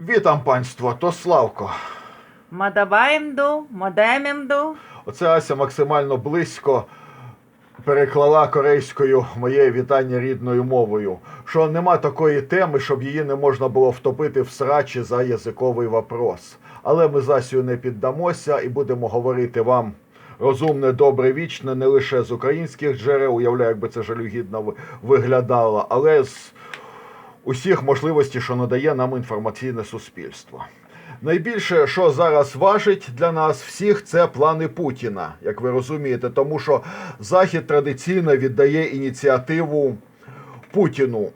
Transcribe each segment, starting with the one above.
Вітам панство, то Славко. Мадабаємду, модемімду. Оце Ася максимально близько переклала корейською моє вітання рідною мовою. Що нема такої теми, щоб її не можна було втопити в срачі за язиковий вопрос. Але ми з Асію не піддамося і будемо говорити вам розумне, добре, вічне, не лише з українських джерел, уявляю, якби це жалюгідно виглядало, але з усіх можливостей, що надає нам інформаційне суспільство. Найбільше, що зараз важить для нас всіх, це плани Путіна, як ви розумієте, тому що Захід традиційно віддає ініціативу Путіну.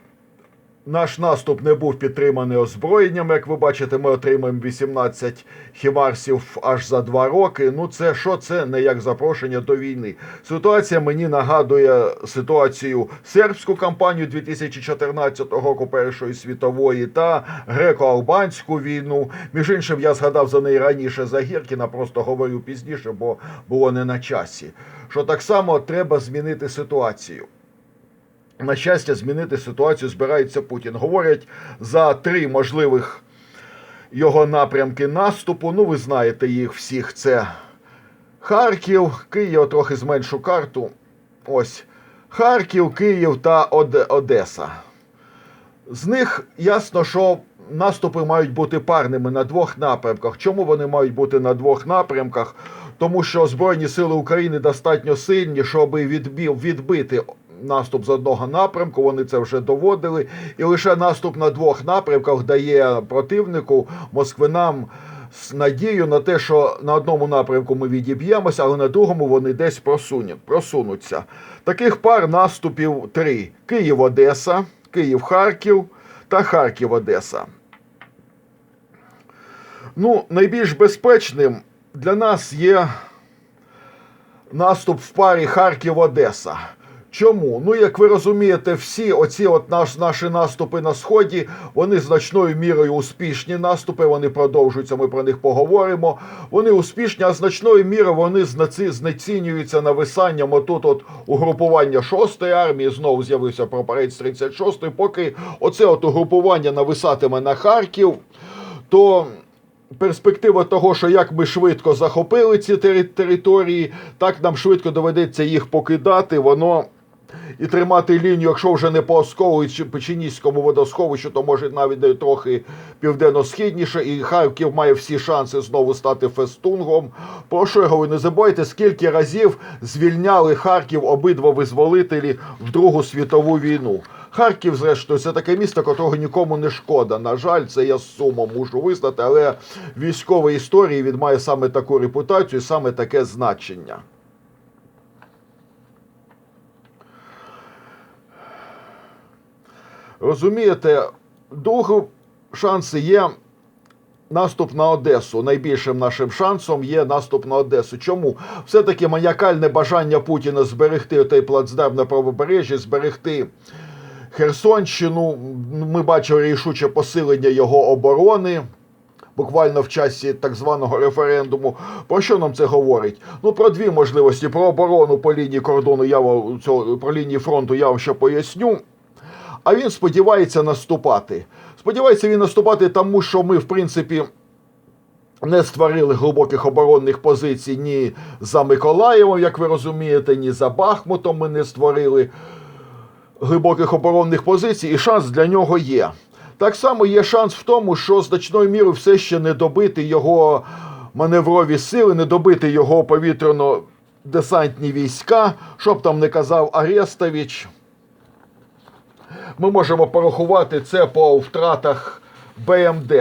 Наш наступ не був підтриманий озброєнням. Як ви бачите, ми отримаємо 18 хімарсів аж за два роки. Ну, це що це не як запрошення до війни. Ситуація мені нагадує ситуацію сербську кампанію 2014 року Першої світової та греко-албанську війну. Між іншим, я згадав за неї раніше за Гіркіна, просто говорю пізніше, бо було не на часі. Що так само треба змінити ситуацію. На щастя, змінити ситуацію збирається Путін. Говорять за три можливих його напрямки наступу. Ну, ви знаєте їх всіх. Це Харків, Київ, трохи зменшу карту. Ось Харків, Київ та Оде- Одеса. З них ясно, що наступи мають бути парними на двох напрямках. Чому вони мають бути на двох напрямках? Тому що Збройні сили України достатньо сильні, щоб відбив, відбити наступ з одного напрямку. Вони це вже доводили. І лише наступ на двох напрямках дає противнику Москвинам с- надію на те, що на одному напрямку ми відіб'ємося, але на другому вони десь просунуть, просунуться. Таких пар наступів три: Київ-Одеса, Київ-Харків та Харків-Одеса. Ну, найбільш безпечним для нас є наступ в парі Харків-Одеса. Чому? Ну, як ви розумієте, всі оці от наш, наші наступи на сході, вони значною мірою успішні наступи. Вони продовжуються. Ми про них поговоримо. Вони успішні, а значною мірою вони знецінюються нависанням отут, от угрупування 6-ї армії. Знову з'явився прапорець 36-ї. Поки оце от угрупування нависатиме на Харків, то перспектива того, що як ми швидко захопили ці тери- території, так нам швидко доведеться їх покидати, воно і тримати лінію, якщо вже не по Оскову чи Печеніському водосховищу, то може навіть трохи південно-східніше, і Харків має всі шанси знову стати фестунгом. Про що я говорю? Не забувайте, скільки разів звільняли Харків обидва визволителі в Другу світову війну. Харків, зрештою, це таке місто, котрого нікому не шкода. На жаль, це я з сумом мушу визнати, але в військовій історії він має саме таку репутацію, саме таке значення. Розумієте, другий шанс є наступ на Одесу. Найбільшим нашим шансом є наступ на Одесу. Чому? Все-таки маніакальне бажання Путіна зберегти той плацдарм на правобережжі, зберегти Херсонщину. Ми бачили рішуче посилення його оборони. Буквально в часі так званого референдуму. Про що нам це говорить? Ну про дві можливості: про оборону по лінії кордону. Я вам цього про лінії фронту я вам ще поясню. А він сподівається наступати. Сподівається він наступати, тому що ми, в принципі, не створили глибоких оборонних позицій ні за Миколаєвом, як ви розумієте, ні за Бахмутом ми не створили глибоких оборонних позицій, і шанс для нього є. Так само є шанс в тому, що значною мірою все ще не добити його маневрові сили, не добити його повітряно-десантні війська, щоб там не казав Арестович. Ми можемо порахувати це по втратах БМД.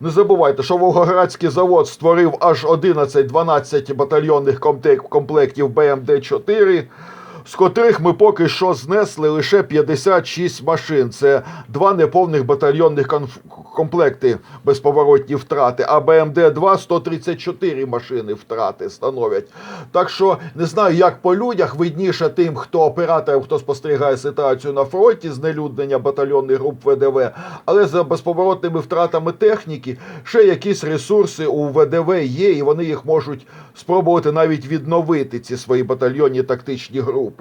Не забувайте, що Волгоградський завод створив аж 11-12 батальйонних комплектів БМД-4, з котрих ми поки що знесли лише 56 машин. Це два неповних батальйонних комплекти безповоротні втрати, а БМД-2 134 машини втрати становлять. Так що не знаю, як по людях видніше тим, хто оператором, хто спостерігає ситуацію на фронті, знелюднення батальйонних груп ВДВ, але за безповоротними втратами техніки ще якісь ресурси у ВДВ є, і вони їх можуть спробувати навіть відновити ці свої батальйонні тактичні групи.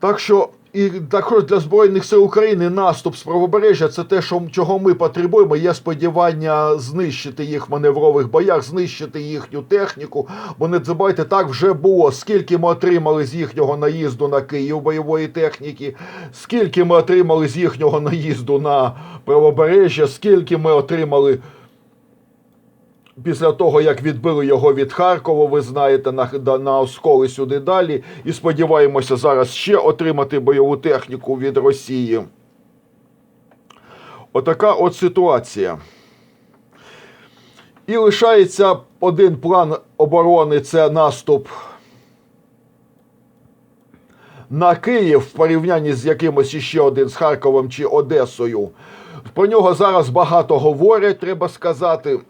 Так що І також для Збройних сил України наступ з правобережжя це те, що, чого ми потребуємо. Є сподівання знищити їх в маневрових боях, знищити їхню техніку. Бо не забувайте, так вже було. Скільки ми отримали з їхнього наїзду на Київ бойової техніки, скільки ми отримали з їхнього наїзду на правобережжя, скільки ми отримали. Після того, як відбили його від Харкова, ви знаєте, на, на осколи сюди далі. І сподіваємося зараз ще отримати бойову техніку від Росії. Отака от ситуація. І лишається один план оборони це наступ на Київ в порівнянні з якимось іще один з Харковом чи Одесою. Про нього зараз багато говорять, треба сказати.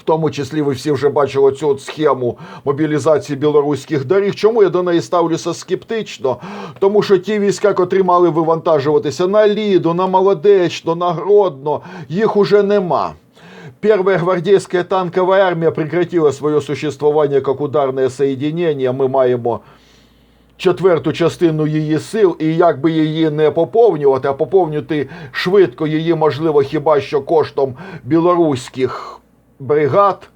В тому числі ви всі вже бачили цю от схему мобілізації білоруських доріг. Чому я до неї ставлюся скептично? Тому що ті війська, котрі мали вивантажуватися на Ліду, на Молодечно, на Гродно, їх уже нема. Первая гвардейская танковая армия прекратила свое существование как ударное соединение. Ми маємо четверту частину її сил, і як би її не поповнювати, а поповнювати швидко її можливо хіба що коштом білоруських бригад.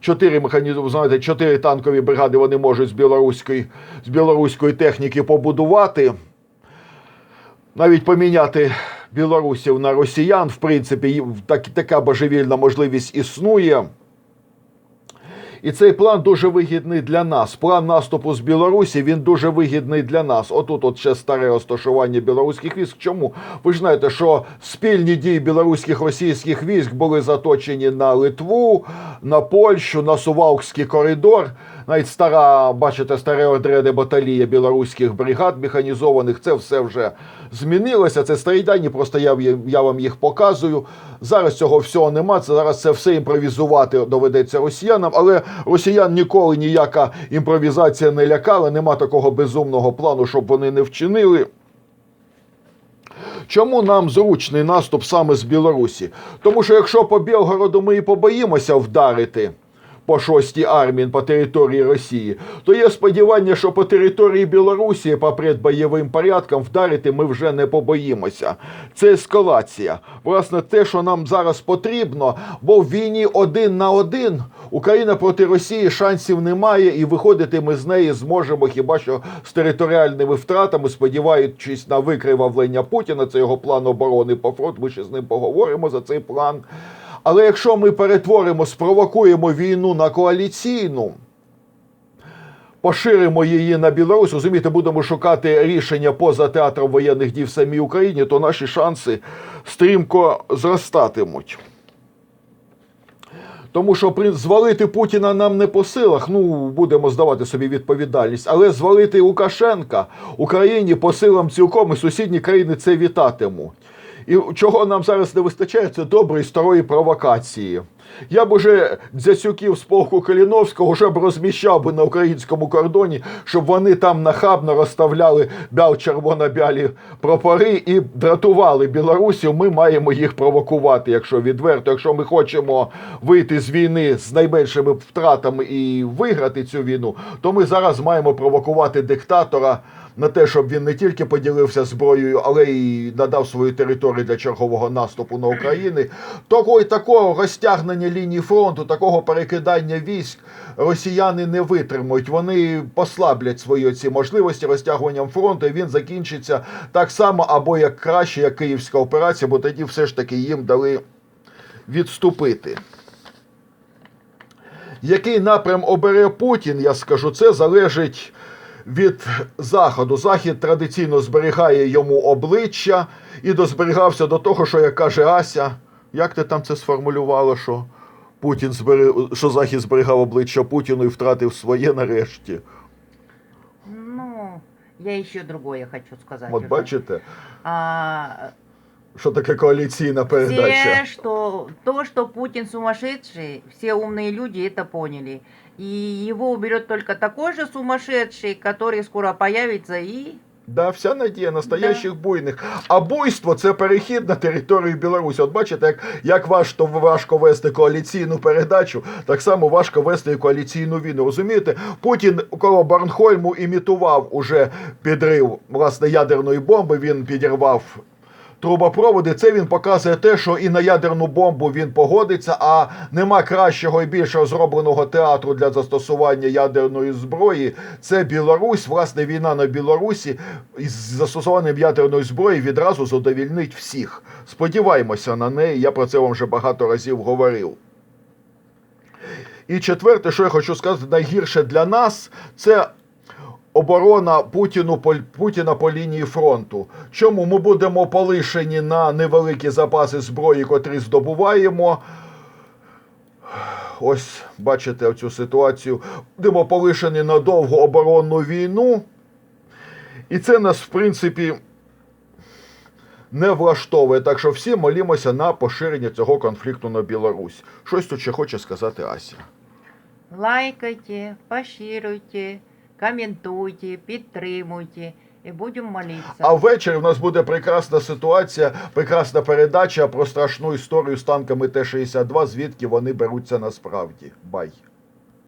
Чотири механізм, знаєте, чотири танкові бригади вони можуть з білоруської, з білоруської техніки побудувати. Навіть поміняти білорусів на росіян, в принципі, так, така божевільна можливість існує. І цей план дуже вигідний для нас. План наступу з Білорусі він дуже вигідний для нас. Отут от ще старе розташування білоруських військ. Чому? Ви ж знаєте, що спільні дії білоруських російських військ були заточені на Литву, на Польщу, на Сувалкський коридор. Навіть стара, бачите, старе одреде баталія білоруських бригад механізованих. Це все вже змінилося. Це старі дані, просто я, я вам їх показую. Зараз цього всього нема. Це зараз це все імпровізувати доведеться росіянам, але росіян ніколи ніяка імпровізація не лякала. Нема такого безумного плану, щоб вони не вчинили. Чому нам зручний наступ саме з Білорусі? Тому що якщо по Білгороду ми і побоїмося вдарити по шостій армії по території Росії, то є сподівання, що по території Білорусі по предбойовим порядкам вдарити ми вже не побоїмося. Це ескалація. Власне, те, що нам зараз потрібно, бо в війні один на один Україна проти Росії шансів немає, і виходити ми з неї зможемо хіба що з територіальними втратами, сподіваючись на викривавлення Путіна. Це його план оборони по фронту. Ми ще з ним поговоримо за цей план. Але якщо ми перетворимо, спровокуємо війну на коаліційну, поширимо її на Білорусь, розумієте, будемо шукати рішення поза театром воєнних дій в самій Україні, то наші шанси стрімко зростатимуть. Тому що звалити Путіна нам не по силах, ну будемо здавати собі відповідальність, але звалити Лукашенка Україні по силам цілком і сусідні країни це вітатимуть. І чого нам зараз не вистачає, це доброї старої провокації. Я б уже дзяцюків з полку Каліновського вже б розміщав би на українському кордоні, щоб вони там нахабно розставляли бял-червоно-бялі прапори і дратували білорусів. Ми маємо їх провокувати, якщо відверто. Якщо ми хочемо вийти з війни з найменшими втратами і виграти цю війну, то ми зараз маємо провокувати диктатора на те, щоб він не тільки поділився зброєю, але й надав свою територію для чергового наступу на Україну. Такого такого розтягнення лінії фронту, такого перекидання військ росіяни не витримують. Вони послаблять свої ці можливості розтягуванням фронту. і Він закінчиться так само або як краще, як київська операція, бо тоді все ж таки їм дали відступити. Який напрям обере Путін, я скажу, це залежить від Заходу. Захід традиційно зберігає йому обличчя і дозберігався до того, що як каже Ася, як ти там це сформулювала, що Путін збери... що Захід зберігав обличчя Путіну і втратив своє нарешті. Ну, я еще другое хочу сказать. От уже. бачите, А, що таке коаліційна передача. все, что, то, что Путин сумасшедший, все умные люди это поняли. И его уберет только такой же сумасшедший, который скоро появится и Да, вся надія настоящих буйних. А буйство це перехід на територію Білорусі. От бачите, як, як важко, важко вести коаліційну передачу, так само важко вести і коаліційну війну. Розумієте, Путін коло Барнхольму імітував уже підрив власне ядерної бомби. Він підірвав трубопроводи. Це він показує те, що і на ядерну бомбу він погодиться, а нема кращого і більш розробленого театру для застосування ядерної зброї. Це Білорусь. Власне, війна на Білорусі із застосуванням ядерної зброї відразу задовільнить всіх. Сподіваємося на неї. Я про це вам вже багато разів говорив. І четверте, що я хочу сказати, найгірше для нас це оборона Путіну Путіна по лінії фронту. Чому ми будемо полишені на невеликі запаси зброї, котрі здобуваємо? Ось бачите цю ситуацію. Будемо полишені на довгу оборонну війну. І це нас, в принципі, не влаштовує. Так що всі молімося на поширення цього конфлікту на Білорусь. Щось тут ще хоче сказати Ася. Лайкайте, поширюйте, коментуйте, підтримуйте і будемо молитися. А ввечері в нас буде прекрасна ситуація, прекрасна передача про страшну історію з танками Т-62, звідки вони беруться насправді. Бай.